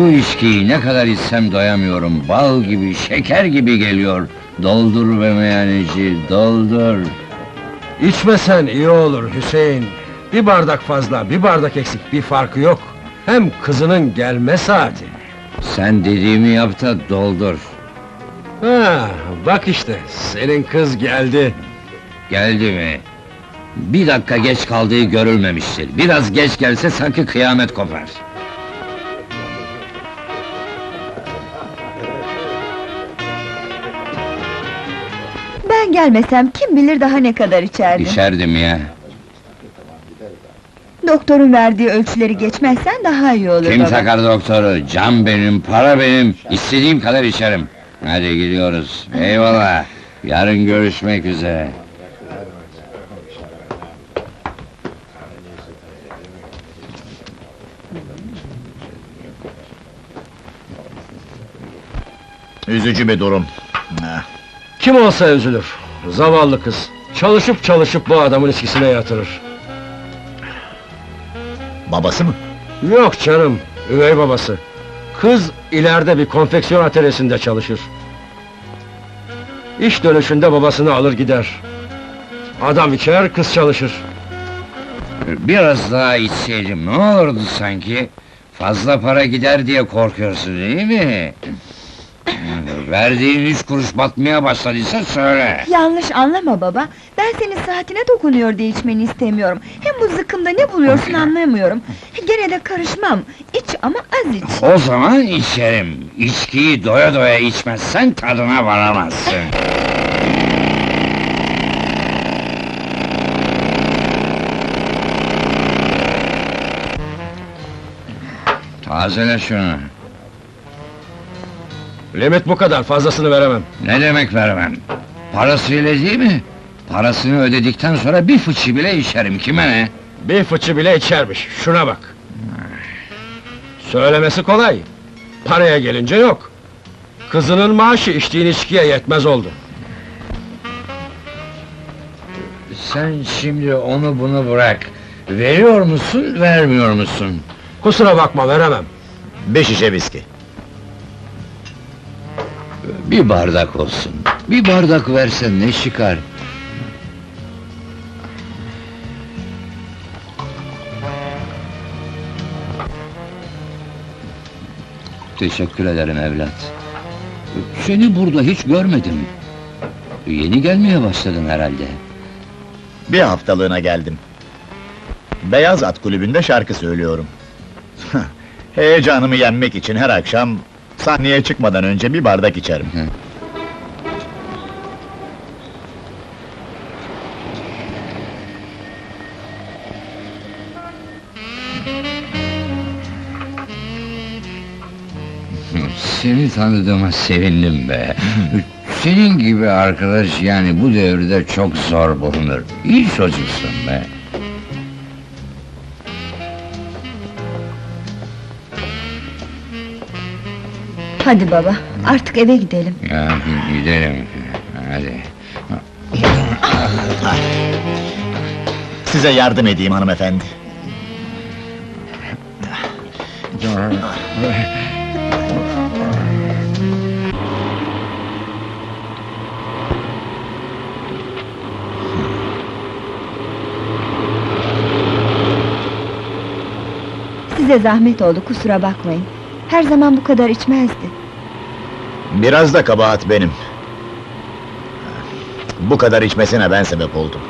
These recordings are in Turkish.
Şu içkiyi ne kadar içsem doyamıyorum. Bal gibi, şeker gibi geliyor. Doldur be meyhaneci, doldur. İçmesen iyi olur Hüseyin. Bir bardak fazla, bir bardak eksik, bir farkı yok. Hem kızının gelme saati. Sen dediğimi yap da doldur. Ha, bak işte, senin kız geldi. Geldi mi? Bir dakika geç kaldığı görülmemiştir. Biraz geç gelse sanki kıyamet kopar. Ben gelmesem kim bilir daha ne kadar içerdim. İçerdim ya. Doktorun verdiği ölçüleri geçmezsen daha iyi olur Kim baba. takar doktoru? Can benim, para benim. İstediğim kadar içerim. Hadi gidiyoruz. Eyvallah. Yarın görüşmek üzere. Üzücü bir durum. Ha, Kim olsa üzülür. Zavallı kız. Çalışıp çalışıp bu adamın içkisine yatırır. babası mı? Yok canım, üvey babası. Kız ileride bir konfeksiyon atölyesinde çalışır. İş dönüşünde babasını alır gider. Adam içer, kız çalışır. Biraz daha içseydim ne olurdu sanki? Fazla para gider diye korkuyorsun değil mi? Verdiğin üç kuruş batmaya başladıysa söyle. Yanlış anlama baba. Ben senin saatine dokunuyor diye içmeni istemiyorum. Hem bu zıkkımda ne buluyorsun anlamıyorum. Gene de karışmam. İç ama az iç. O zaman içerim. İçkiyi doya doya içmezsen tadına varamazsın. Tazele şunu. Limit bu kadar, fazlasını veremem. Ne demek vermem? Parasıyla değil mi? Parasını ödedikten sonra bir fıçı bile içerim, kime ne? Bir fıçı bile içermiş, şuna bak! Söylemesi kolay, paraya gelince yok. Kızının maaşı içtiğin içkiye yetmez oldu. Sen şimdi onu bunu bırak. Veriyor musun, vermiyor musun? Kusura bakma, veremem. Bir şişe viski. Bir bardak olsun. Bir bardak versen ne çıkar? Teşekkür ederim evlat. Seni burada hiç görmedim. Yeni gelmeye başladın herhalde. Bir haftalığına geldim. Beyaz At Kulübü'nde şarkı söylüyorum. Heyecanımı yenmek için her akşam sahneye çıkmadan önce bir bardak içerim. Seni tanıdığıma sevindim be. Senin gibi arkadaş yani bu devirde çok zor bulunur. İyi çocuksun be. Hadi baba, artık eve gidelim. Ya gidelim. Hadi. Size yardım edeyim hanımefendi. Size zahmet oldu, kusura bakmayın. Her zaman bu kadar içmezdi. Biraz da kabahat benim. Bu kadar içmesine ben sebep oldum.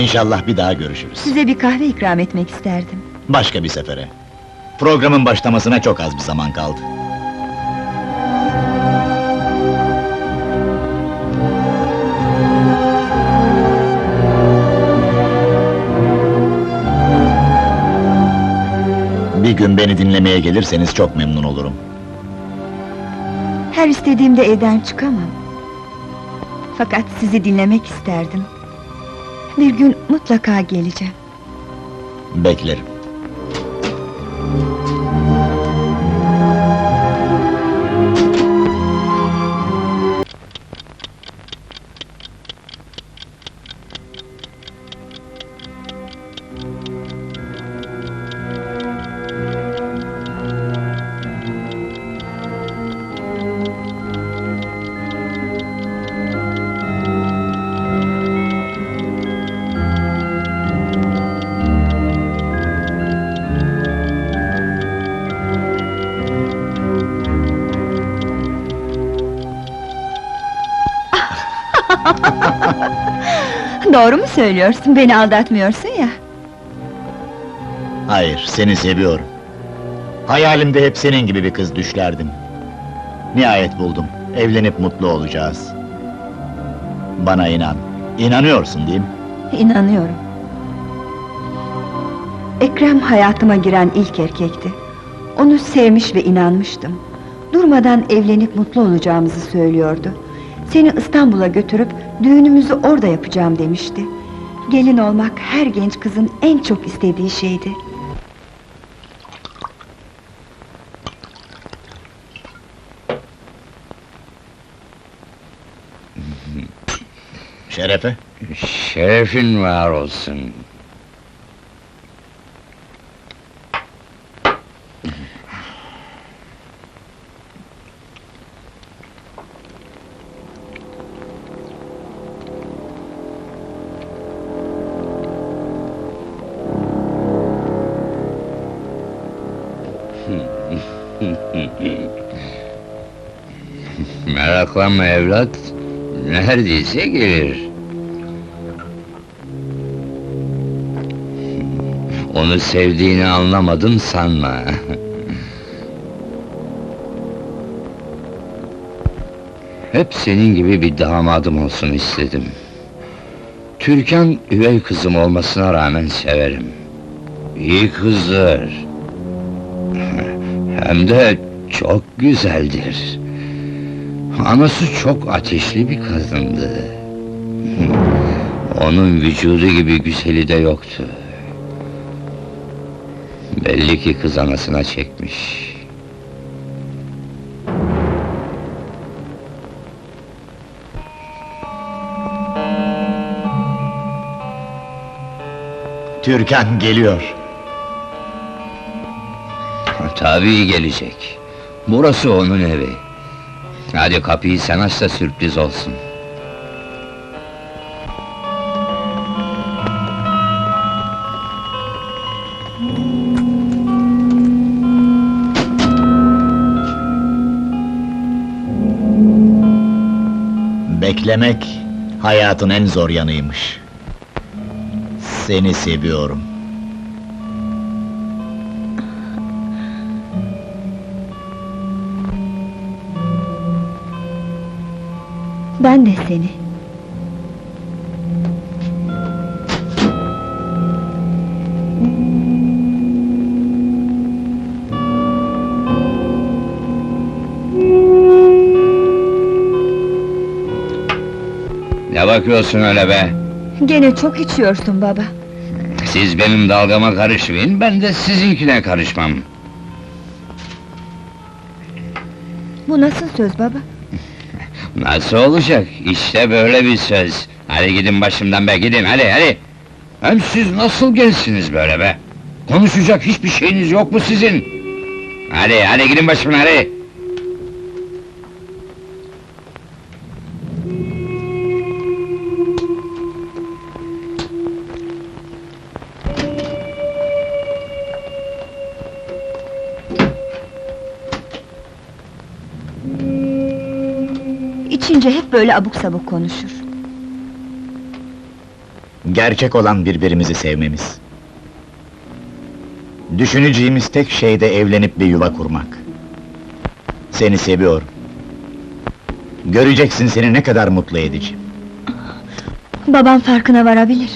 İnşallah bir daha görüşürüz. Size bir kahve ikram etmek isterdim. Başka bir sefere. Programın başlamasına çok az bir zaman kaldı. Bir gün beni dinlemeye gelirseniz çok memnun olurum. Her istediğimde evden çıkamam. Fakat sizi dinlemek isterdim. Bir gün mutlaka geleceğim. Beklerim. Doğru mu söylüyorsun? Beni aldatmıyorsun ya. Hayır, seni seviyorum. Hayalimde hep senin gibi bir kız düşlerdim. Nihayet buldum. Evlenip mutlu olacağız. Bana inan. İnanıyorsun değil mi? İnanıyorum. Ekrem hayatıma giren ilk erkekti. Onu sevmiş ve inanmıştım. Durmadan evlenip mutlu olacağımızı söylüyordu. Seni İstanbul'a götürüp düğünümüzü orada yapacağım demişti. Gelin olmak her genç kızın en çok istediği şeydi. Şerefe. Şerefin var olsun. Meraklanma evlat, neredeyse gelir. Onu sevdiğini anlamadın sanma. Hep senin gibi bir damadım olsun istedim. Türkan üvey kızım olmasına rağmen severim. İyi kızdır. Hem de çok güzeldir. Anası çok ateşli bir kadındı. Onun vücudu gibi güzeli de yoktu. Belli ki kız anasına çekmiş. Türkan geliyor. Tabii gelecek. Burası onun evi. Hadi kapıyı sen aç da sürpriz olsun. Beklemek hayatın en zor yanıymış. Seni seviyorum. Ben de seni. Ne bakıyorsun öyle be? Gene çok içiyorsun baba. Siz benim dalgama karışmayın, ben de sizinkine karışmam. Bu nasıl söz baba? Nasıl olacak? İşte böyle bir söz. Hadi gidin başımdan be, gidin hadi hadi! Hem siz nasıl gençsiniz böyle be? Konuşacak hiçbir şeyiniz yok mu sizin? Hadi, hadi gidin başımdan hadi! Hep böyle abuk sabuk konuşur. Gerçek olan birbirimizi sevmemiz. Düşüneceğimiz tek şey de evlenip bir yuva kurmak. Seni seviyorum. Göreceksin seni ne kadar mutlu edeceğim. Babam farkına varabilir.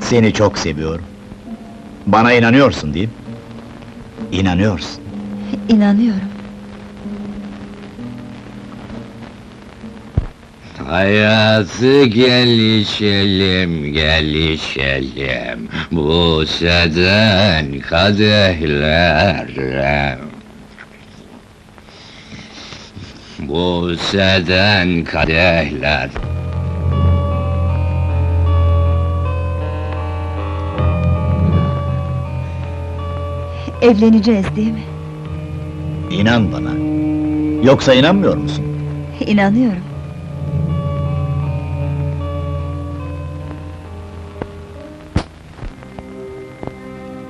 Seni çok seviyorum. Bana inanıyorsun değil mi? İnanıyorsun. İnanıyorum. Hayatı gel içelim, gel içelim Bu seden kadehlerle Bu seden kadehler Evleneceğiz değil mi? İnan bana. Yoksa inanmıyor musun? İnanıyorum.